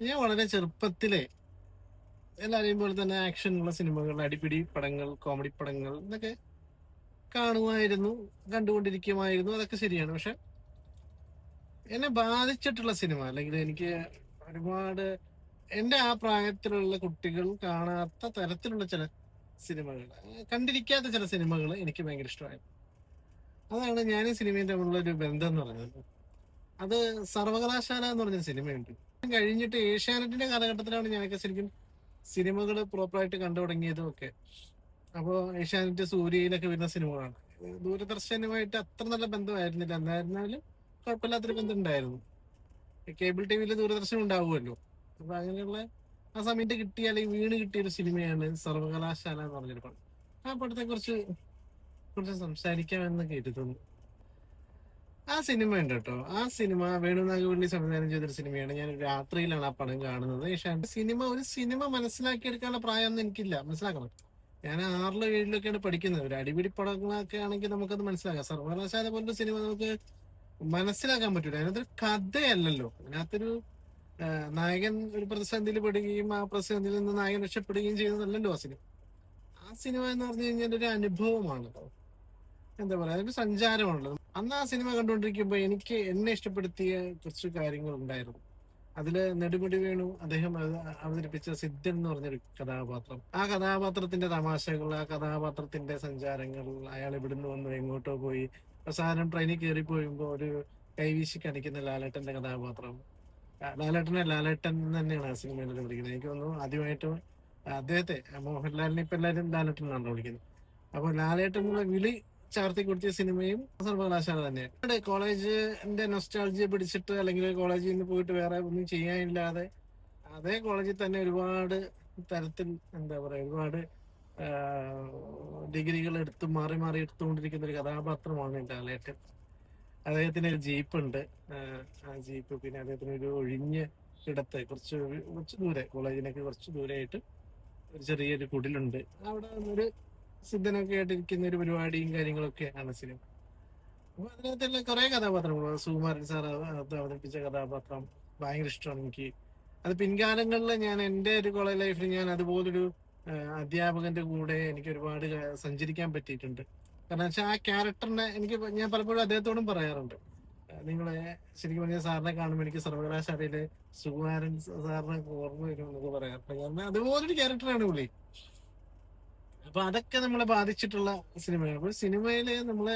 ഞാൻ വളരെ ചെറുപ്പത്തിലെ എല്ലാരെയും പോലെ തന്നെ ആക്ഷൻ ഉള്ള സിനിമകൾ അടിപിടി പടങ്ങൾ കോമഡി പടങ്ങൾ ഇതൊക്കെ കാണുമായിരുന്നു കണ്ടുകൊണ്ടിരിക്കുമായിരുന്നു. അതൊക്കെ ശരിയാണ്. പക്ഷെ എന്നെ ബാധിച്ചിട്ടുള്ള സിനിമ അല്ലെങ്കിൽ എനിക്ക് ഒരുപാട് എന്റെ ആ പ്രായത്തിലുള്ള കുട്ടികൾ കാണാത്ത തരത്തിലുള്ള ചില സിനിമകൾ കണ്ടിരിക്കാത്ത ചില സിനിമകൾ എനിക്ക് ഭയങ്കര ഇഷ്ടമായിരുന്നു. അതാണ് ഞാൻ സിനിമയും തമ്മിലുള്ള ഒരു ബന്ധം എന്ന് പറയുന്നത്. അത് സർവകലാശാല എന്ന് പറഞ്ഞ സിനിമയുണ്ട്. കഴിഞ്ഞിട്ട് ഏഷ്യാനെറ്റിന്റെ കാലഘട്ടത്തിലാണ് ഞാനൊക്കെ ശരിക്കും സിനിമകൾ പ്രോപ്പറായിട്ട് കണ്ടു തുടങ്ങിയതും ഒക്കെ അപ്പോൾ ഏഷ്യാനെറ്റ് സൂര്യയിലൊക്കെ വരുന്ന സിനിമകളാണ്. ദൂരദർശനുമായിട്ട് അത്ര നല്ല ബന്ധമായിരുന്നില്ല. എന്നായിരുന്നാലും കുഴപ്പമില്ലാത്തൊരു ബന്ധം ഉണ്ടായിരുന്നു കേബിൾ ടി വിയിൽ ദൂരദർശനം ഉണ്ടാവുമല്ലോ. അപ്പൊ അങ്ങനെയുള്ള ആ സമയത്ത് കിട്ടിയ അല്ലെങ്കിൽ വീണ് കിട്ടിയ ഒരു സിനിമയാണ് സർവകലാശാല എന്ന് പറഞ്ഞൊരു പടം. ആ പടത്തെ കുറിച്ച് കുറച്ച് സംസാരിക്കാമെന്ന് കരുതുന്നു. ആ സിനിമ ഉണ്ട് കേട്ടോ. ആ സിനിമ വേണുനാഗവള്ളി സംവിധാനം ചെയ്തൊരു സിനിമയാണ്. ഞാൻ രാത്രിയിലാണ് ആ പടം കാണുന്നത്. പക്ഷേ സിനിമ ഒരു സിനിമ മനസ്സിലാക്കിയെടുക്കാനുള്ള പ്രായമൊന്നും എനിക്കില്ല. മനസ്സിലാക്കണം. ഞാൻ ആറിലോ ഏഴിലൊക്കെയാണ് പഠിക്കുന്നത്. ഒരു അടിപിടി പടങ്ങളൊക്കെ ആണെങ്കിൽ നമുക്കത് മനസ്സിലാക്കാം. സർവകലാശാല പോലൊരു സിനിമ നമുക്ക് മനസ്സിലാക്കാൻ പറ്റൂല. അതിനകത്തൊരു കഥയല്ലല്ലോ. അതിനകത്തൊരു നായകൻ ഒരു പ്രതിസന്ധിയിൽ പെടുകയും ആ പ്രതിസന്ധിയിൽ നിന്ന് നായകൻ രക്ഷപ്പെടുകയും ചെയ്യുന്നതല്ലല്ലോ ആ സിനിമ. ആ സിനിമ എന്ന് പറഞ്ഞു കഴിഞ്ഞാൽ ഒരു അനുഭവമാണ്. എന്താ പറയാ? അതൊരു സഞ്ചാരമാണല്ലോ. അന്ന് ആ സിനിമ കണ്ടുകൊണ്ടിരിക്കുമ്പോൾ എനിക്ക് എന്നെ ഇഷ്ടപ്പെടുത്തിയ കുറച്ച് കാര്യങ്ങൾ ഉണ്ടായിരുന്നു. അതിൽ നെടുമുടി വേണു അദ്ദേഹം അവതരിപ്പിച്ച സിദ്ധൻ എന്ന് പറഞ്ഞൊരു കഥാപാത്രം. ആ കഥാപാത്രത്തിന്റെ തമാശകൾ ആ കഥാപാത്രത്തിന്റെ സഞ്ചാരങ്ങൾ അയാൾ ഇവിടുന്ന് വന്നു എങ്ങോട്ടോ പോയി. അവസാനം ട്രെയിനിൽ കയറി പോയുമ്പോ ഒരു കൈവീശി കാണിക്കുന്ന ലാലേട്ടന്റെ കഥാപാത്രം. ലാലേട്ടനെ ലാലേട്ടൻ തന്നെയാണ് ആ സിനിമയിൽ വിളിക്കുന്നത്. എനിക്ക് തോന്നുന്നു ആദ്യമായിട്ട് അദ്ദേഹത്തെ മോഹൻലാലിനെ ഇപ്പൊ എല്ലാവരും ലാലേട്ടൻ എന്നാണല്ലോ വിളിക്കുന്നത്. അപ്പൊ ലാലേട്ടൻ വിളി ചാർത്തി കുടിച്ച സിനിമയും സർവകലാശാല തന്നെയാണ്. കോളേജിന്റെ നൊസ്റ്റാൾജിയെ പിടിച്ചിട്ട് അല്ലെങ്കിൽ കോളേജിൽ നിന്ന് പോയിട്ട് വേറെ ഒന്നും ചെയ്യാനില്ലാതെ അതേ കോളേജിൽ തന്നെ ഒരുപാട് തരത്തിൽ എന്താ പറയാ ഒരുപാട് ഡിഗ്രികൾ എടുത്ത് മാറി മാറി എടുത്തുകൊണ്ടിരിക്കുന്ന ഒരു കഥാപാത്രമാണ് ലാലേട്ടൻ അദ്ദേഹത്തിന് ഒരു ജീപ്പ് ഉണ്ട് ആ ജീപ്പ് പിന്നെ അദ്ദേഹത്തിന് ഒരു ഒഴിഞ്ഞ ഇടത്ത് കുറച്ച് കുറച്ച് ദൂരെ കോളേജിനൊക്കെ കുറച്ച് ദൂരെയായിട്ട് ഒരു ചെറിയൊരു കുടിലുണ്ട്. അവിടെ ഒരു സിദ്ധനൊക്കെ ആയിട്ടിരിക്കുന്ന ഒരു പരിപാടിയും കാര്യങ്ങളൊക്കെയാണ് സിനിമ. അപ്പൊ അതിനകത്തുള്ള കുറെ കഥാപാത്രങ്ങൾ സുകുമാരൻ സാർ അവതരിപ്പിച്ച കഥാപാത്രം ഭയങ്കര ഇഷ്ടമാണ് എനിക്ക്. അത് പിൻകാലങ്ങളിൽ ഞാൻ എന്റെ ഒരു കോളേജ് ലൈഫിൽ ഞാൻ അതുപോലൊരു അധ്യാപകന്റെ കൂടെ എനിക്ക് ഒരുപാട് സഞ്ചരിക്കാൻ പറ്റിയിട്ടുണ്ട്. കാരണം വെച്ചാൽ ആ ക്യാരക്ടറിനെ എനിക്ക് ഞാൻ പലപ്പോഴും അദ്ദേഹത്തോടും പറയാറുണ്ട്. നിങ്ങളെ ശരിക്കും പറഞ്ഞാൽ സാറിനെ കാണുമ്പോൾ എനിക്ക് സർവകലാശാലയിലെ സുകുമാരൻ സാറിനെ ഓർമ്മ വരും എന്നൊക്കെ പറയാറുണ്ട്. കാരണം അതുപോലൊരു ക്യാരക്ടറാണ് പുള്ളി. അപ്പൊ അതൊക്കെ നമ്മളെ ബാധിച്ചിട്ടുള്ള സിനിമയാണ്. അപ്പോൾ സിനിമയിൽ നമ്മളെ